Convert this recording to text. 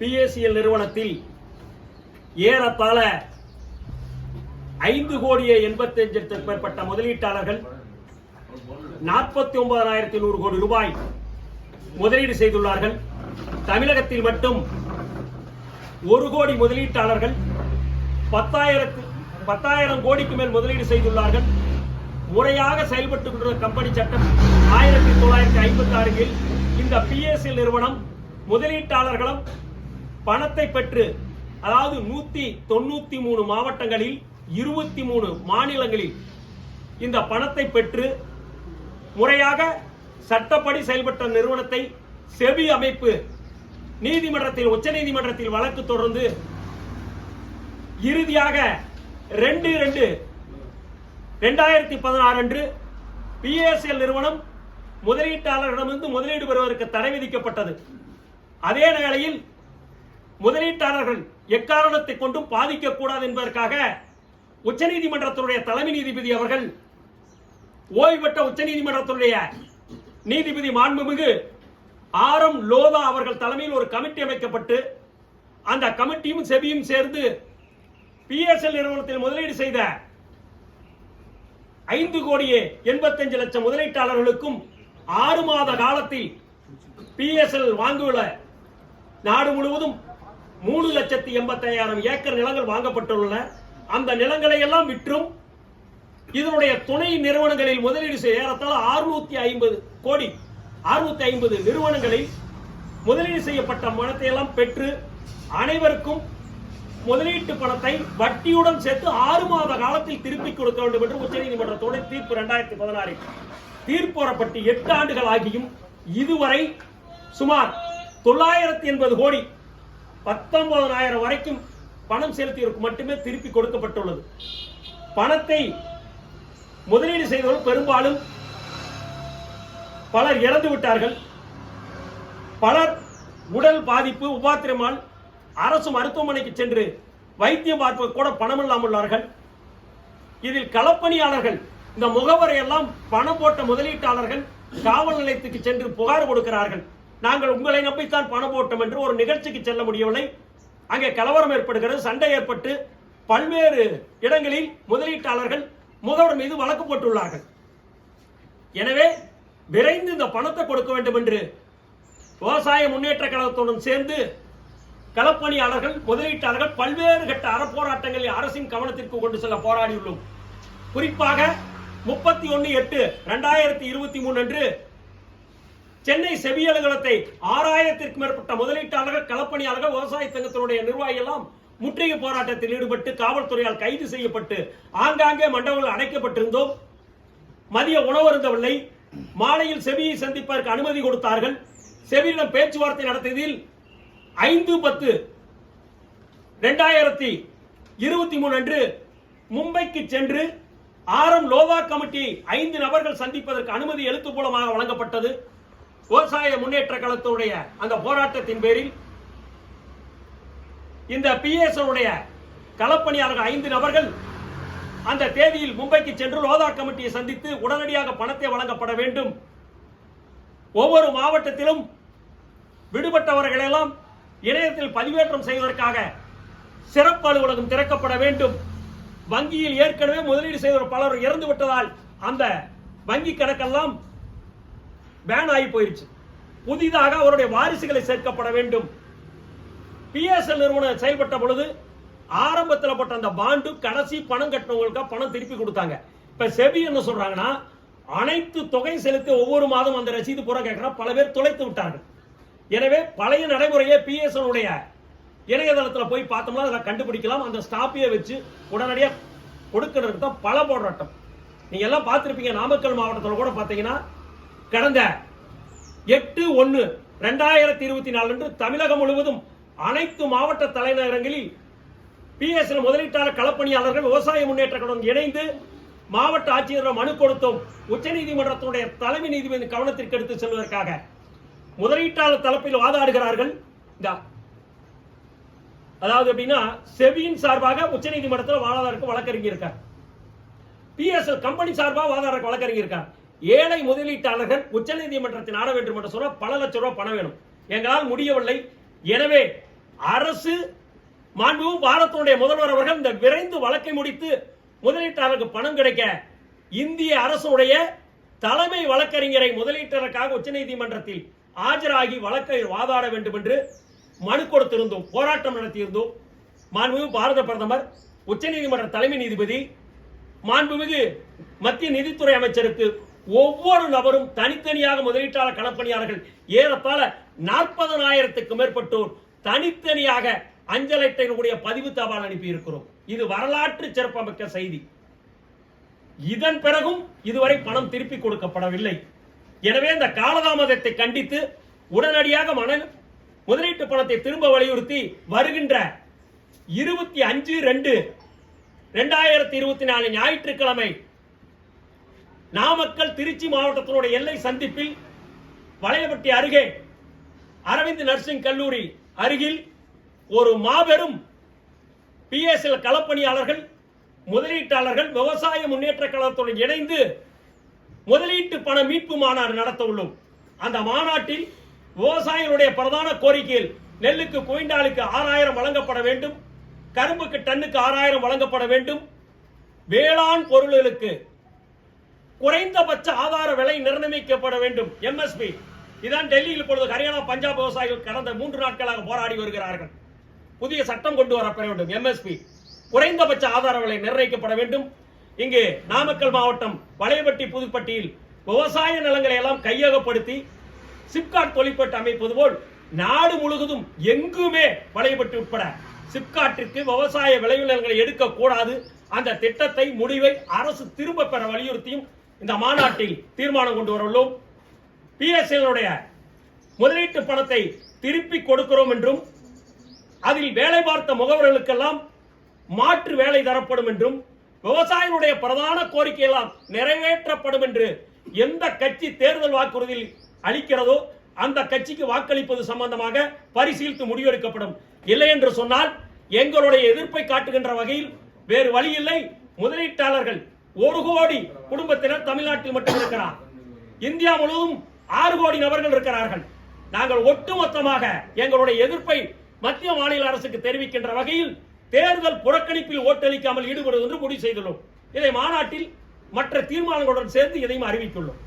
PSCL நிறுவனத்தில் ஏறத்தாழ ஐந்து கோடியே எண்பத்தி அஞ்சிற்கு மேற்பட்ட முதலீட்டாளர்கள் நாற்பத்தி ஒன்பதாயிரத்தி நூறு கோடி ரூபாய் முதலீடு செய்துள்ளார்கள். தமிழகத்தில் மட்டும் ஒரு கோடி முதலீட்டாளர்கள் பத்தாயிரத்து பத்தாயிரம் கோடிக்கு மேல் முதலீடு செய்துள்ளார்கள். முறையாக செயல்பட்டு கொண்டிருந்த கம்பெனி சட்டம் ஆயிரத்தி தொள்ளாயிரத்தி ஐம்பத்தி ஆறில் இந்த பிஎஸ்எல் நிறுவனம் முதலீட்டாளர்களும் பணத்தை பெற்று அதாவது நூத்தி தொண்ணூத்தி மூணு மாவட்டங்களில் இருபத்தி மூணு மாநிலங்களில் இந்த பணத்தை பெற்று முறையாக சட்டப்படி செயல்பட்ட நிறுவனத்தை செபி அமைப்பு நீதிமன்றத்தில் உச்ச நீதிமன்றத்தில் வழக்கு தொடர்ந்து இறுதியாக ரெண்டு ரெண்டு ரெண்டாயிரத்தி பதினாறு அன்று பிஎஸ்எல் நிறுவனம் முதலீட்டாளர்களிடமிருந்து முதலீடு பெறுவதற்கு தடை விதிக்கப்பட்டது. அதே வேளையில் முதலீட்டாளர்கள் எக்காரணத்தை கொண்டும் பாதிக்கக்கூடாது என்பதற்காக உச்சநீதிமன்றத்தினுடைய தலைமை நீதிபதி அவர்கள் ஓய்வு பெற்ற உச்சநீதிமன்றத்தினுடைய நீதிபதி மாண்புமிகு ஆர் எம் லோதா அவர்கள் தலைமையில் ஒரு கமிட்டி அமைக்கப்பட்டு அந்த கமிட்டியும் செபியும் சேர்ந்து பிஎஸ்எல் நிறுவனத்தில் முதலீடு செய்த ஐந்து கோடியே எண்பத்தஞ்சு லட்சம் முதலீட்டாளர்களுக்கும் ஆறு மாத காலத்தில் பிஎஸ்எல் வாங்குள்ள நாடு முழுவதும் மூணு லட்சத்தி எண்பத்தையாயிரம் ஏக்கர் நிலங்கள் வாங்கப்பட்டுள்ளன. அந்த நிலங்களை எல்லாம் விற்றும் இதனுடைய துணை நிறுவனங்களில் முதலீடு செய்ய ஏறத்தாழ அறுநூத்தி ஐம்பது கோடி அறுநூத்தி ஐம்பது நிறுவனங்களில் முதலீடு செய்யப்பட்ட பணத்தை எல்லாம் பெற்று அனைவருக்கும் முதலீட்டு பணத்தை வட்டியுடன் சேர்த்து ஆறு மாத காலத்தில் திருப்பி கொடுக்க வேண்டும் என்று உச்சநீதிமன்றத்தோட தீர்ப்பு இரண்டாயிரத்தி பதினாறில். தீர்ப்பு வரப்பட்டு எட்டு ஆண்டுகள் ஆகியும் இதுவரை சுமார் தொள்ளாயிரத்தி எண்பது கோடி பத்தொன்பதாயிரம் வரைக்கும் பணம் செலுத்தியவருக்கு மட்டுமே திருப்பி கொடுக்கப்பட்டுள்ளது. பணத்தை முதலீடு செய்தவர்கள் பெரும்பாலும் பலர் இறந்து விட்டார்கள். பலர் உடல் பாதிப்பு உபாத்திரமால் அரசு மருத்துவமனைக்கு சென்று வைத்தியம் பார்ப்பது கூட பணம் இல்லாமல் உள்ளார்கள். இதில் களப்பணியாளர்கள் இந்த முகவரை எல்லாம் பணம் போட்ட முதலீட்டாளர்கள் காவல் நிலையத்துக்கு சென்று புகார் கொடுக்கிறார்கள். நாங்கள் உங்களை நம்பித்தான் பணம் போட்டோம் என்று ஒரு நிகழ்ச்சிக்கு செல்ல முடியவில்லை. அங்கே கலவரம் ஏற்படுகிறது. சண்டை ஏற்பட்டு பல்வேறு இடங்களில் முதலீட்டாளர்கள் முதல்வர் மீது வழக்கு போட்டுள்ளார்கள். எனவே விரைந்து இந்த பணத்தை கொடுக்க வேண்டும் என்று விவசாய முன்னேற்ற கழகத்துடன் சேர்ந்து களப்பணியாளர்கள் முதலீட்டாளர்கள் பல்வேறு கட்ட அறப்போராட்டங்களில் அரசின் கவனத்திற்கு கொண்டு செல்ல போராடியுள்ளோம். குறிப்பாக முப்பத்தி ஒன்று எட்டு ரெண்டாயிரத்தி இருபத்தி மூணு அன்று சென்னை செவி அலுவலகத்தை ஆறாயிரத்திற்கும் மேற்பட்ட முதலீட்டாளர்கள் களப்பணியாளர்கள் விவசாய சங்கத்தினுடைய நிர்வாகிகள் எல்லாம் முற்றுகை போராட்டத்தில் ஈடுபட்டு காவல்துறையால் கைது செய்யப்பட்டு ஆங்காங்கே மண்டபங்கள் அடைக்கப்பட்டிருந்தோம். மதிய உணவருந்தவில்லை மாலையில் செவியை சந்திப்பதற்கு அனுமதி கொடுத்தார்கள். செவியிடம் பேச்சுவார்த்தை நடத்தியதில் ஐந்து பத்து ரெண்டாயிரத்தி இருபத்தி மூணு அன்று மும்பைக்கு சென்று ஆரம் லோவா கமிட்டி ஐந்து நபர்கள் சந்திப்பதற்கு அனுமதி எழுத்து மூலமாக வழங்கப்பட்டது. விவசாய முன்னேற்ற கழகத்துடைய அந்த போராட்டத்தின் பேரில் இந்த பிஎஸ் களப்பணியாளர்கள் ஐந்து நபர்கள் அந்த தேதியில் மும்பைக்கு சென்று லோதா கமிட்டியை சந்தித்து உடனடியாக பணத்தை வழங்கப்பட வேண்டும். ஒவ்வொரு மாவட்டத்திலும் விடுபட்டவர்களெல்லாம் இணையத்தில் பதிவேற்றம் செய்வதற்காக சிறப்பு அலுவலகம் திறக்கப்பட வேண்டும். வங்கியில் ஏற்கனவே முதலீடு செய்தவர் பலர் இறந்து விட்டதால் அந்த வங்கி கணக்கெல்லாம் பேன் ஆகி போயிருச்சு. புதிதாக அவருடைய வாரிசுகளை சேர்க்கப்பட வேண்டும். பிஎஸ்எல் நிறுவனம் செயல்பட்ட பொழுது ஆரம்பத்தில் போட்ட அந்த பாண்டு கடைசி பணம் கட்டினவங்களுக்கு பணம் திருப்பி கொடுத்தாங்க. இப்ப செபி என்ன சொல்றாங்கன்னா அனைத்து தொகை செலுத்தி ஒவ்வொரு மாதம் அந்த ரசீது பூரா கேட்கிறா பல பேர் தொலைத்து விட்டார்கள். எனவே பழைய நடைமுறையை பிஎஸ்எல் உடைய இணையதளத்தில் போய் பார்த்தோம்னா அதில் கண்டுபிடிக்கலாம். அந்த ஸ்டாப்பையை வச்சு உடனடியாக கொடுக்கறதுக்கு தான் பல போராட்டம். நீங்க எல்லாம் பார்த்துருப்பீங்க நாமக்கல் மாவட்டத்தில் கூட பார்த்தீங்கன்னா கடந்த எட்டு ஒன்று ரெண்டாயிரத்தி இருபத்தி நாலு அன்று தமிழகம் முழுவதும் அனைத்து மாவட்ட தலைநகரங்களில் பிஎஸ்எல் முதலீட்டாளர் களப்பணியாளர்கள் விவசாய முன்னேற்ற இணைந்து மாவட்ட ஆட்சியரிடம் மனு கொடுத்தோம். உச்சநீதிமன்றத்துடைய தலைமை நீதிபதி கவனத்திற்கு எடுத்து செல்வதற்காக. முதலீட்டாளர் தலைப்பில் வாதாடுகிறார்கள். இந்த. அதாவது எப்படின்னா செபியின் சார்பாக உச்சநீதிமன்றத்தில் வாதாடருக்கு வழக்கறிஞர் இருக்கார். பிஎஸ்எல் கம்பெனி சார்பாக வாதாடருக்கு வழக்கறிஞர் இருக்கார். ஏழை முதலீட்டாளர்கள் உச்சநீதிமன்றத்தின் ஆட வேண்டும் என்று சொன்னால் பல லட்சம் ரூபாய் பணம் வேணும். எங்களால் முடியவில்லை. எனவே அரசு மாண்பு பாரதனுடைய முதல்வர் அவர்கள் இந்த விரைந்து வழக்கை முடித்து முதலீட்டாளருக்கு பணம் கிடைக்க இந்திய அரசுடைய தலைமை வழக்கறிஞரை முதலீட்டாளருக்காக உச்சநீதிமன்றத்தில் ஆஜராகி வழக்கை வாதாட வேண்டும் என்று மனு கொடுத்திருந்தோம் போராட்டம் நடத்தியிருந்தோம். மாண்புமிகு பாரத பிரதமர் உச்சநீதிமன்ற தலைமை நீதிபதி மாண்புமிகு மத்திய நிதித்துறை அமைச்சருக்கு ஒவ்வொரு நபரும் தனித்தனியாக முதலீட்டாளர் களப்பணியாளர்கள். ஏறத்தாழ நாற்பதனாயிரத்துக்கு மேற்பட்டோர் தனித்தனியாக அஞ்சல் அட்டையினுடைய பதிவு தபால் அனுப்பி இருக்கிறோம் இது வரலாற்று சிறப்பமிக்க செய்தி. இதன் பிறகும் இதுவரை பணம் திருப்பி கொடுக்கப்படவில்லை. எனவே இந்த காலதாமதத்தை கண்டித்து உடனடியாக மன முதலீட்டு பணத்தை திரும்ப வலியுறுத்தி வருகின்ற இருபத்தி அஞ்சு ரெண்டு ரெண்டாயிரத்தி இருபத்தி நாலு ஞாயிற்றுக்கிழமை நாமக்கல் திருச்சி மாவட்டத்தினுடைய எல்லை சந்திப்பில் வளையப்பட்டி அருகே அரவிந்த் நர்சிங் கல்லூரி அருகில் ஒரு மாபெரும் பிஎஸ்எல் களப்பணியாளர்கள் முதலீட்டாளர்கள் விவசாய முன்னேற்ற கழகத்துடன் இணைந்து முதலீட்டு பண மீட்பு மாநாடு நடத்த உள்ளோம். அந்த மாநாட்டில் விவசாயிகளுடைய பிரதான கோரிக்கையில் நெல்லுக்கு குவிண்டாலுக்கு ஆறாயிரம் வழங்கப்பட வேண்டும் கரும்புக்கு டன்னுக்கு ஆறாயிரம் வழங்கப்பட வேண்டும் வேளாண் பொருள்களுக்கு குறைந்தபட்ச ஆதார விலை நிர்ணயிக்கப்பட வேண்டும் எம்எஸ்பி இதான் டெல்லியில் இப்பொழுது ஹரியானா பஞ்சாப் விவசாயிகள் கடந்த மூன்று நாட்களாக போராடி வருகிறார்கள். புதிய சட்டம் கொண்டு வரப்பட வேண்டும் எம்எஸ்பி குறைந்தபட்ச ஆதார விலை நிர்ணயிக்கப்பட வேண்டும். இங்கு நாமக்கல் மாவட்டம் வளையப்பட்டி புதுப்பட்டியில் விவசாய நிலங்களை எல்லாம் கையகப்படுத்தி சிப்காட் தொழிற்பட்டு அமைப்பது போல் நாடு முழுவதும் எங்குமே வளையப்பட்டு உட்பட சிப்காட்டிற்கு விவசாய விளைவு நிலங்களை எடுக்கக்கூடாது. அந்த திட்டத்தை முடிவை அரசு திரும்ப பெற வலியுறுத்தியும் இந்த மாநாட்டில் தீர்மானம் கொண்டு வரவுள்ளோம். பிஎஸ்எல்லுடைய முதலீட்டு பணத்தை திருப்பி கொடுக்கிறோம் என்றும் அதில் வேலை பார்த்த முகவர்களுக்கெல்லாம் மாற்று வேலை தரப்படும் என்றும் விவசாயிகளுடைய பிரதான கோரிக்கையெல்லாம் நிறைவேற்றப்படும் என்று எந்த கட்சி தேர்தல் வாக்குறுதியில் அளிக்கிறதோ அந்த கட்சிக்கு வாக்களிப்பது சம்பந்தமாக பரிசீலித்து முடிவெடுக்கப்படும். இல்லை என்று சொன்னால் எங்களுடைய எதிர்ப்பை காட்டுகின்ற வகையில் வேறு வழி இல்லை. முதலீட்டாளர்கள் ஒரு கோடி குடும்பத்தினர் தமிழ்நாட்டில் மட்டும் இருக்கிறார். இந்தியா முழுவதும் ஆறு கோடி நபர்கள் இருக்கிறார்கள். நாங்கள் ஒட்டுமொத்தமாக எங்களுடைய எதிர்ப்பை மத்திய மாநில அரசுக்கு தெரிவிக்கின்ற வகையில் தேர்தல் புறக்கணிப்பில் ஓட்டளிக்காமல் ஈடுபடுவது என்று முடிவு செய்துள்ளோம். இதை மாநாட்டில் மற்ற தீர்மானங்களுடன் சேர்த்து இதையும் அறிவித்துள்ளோம்.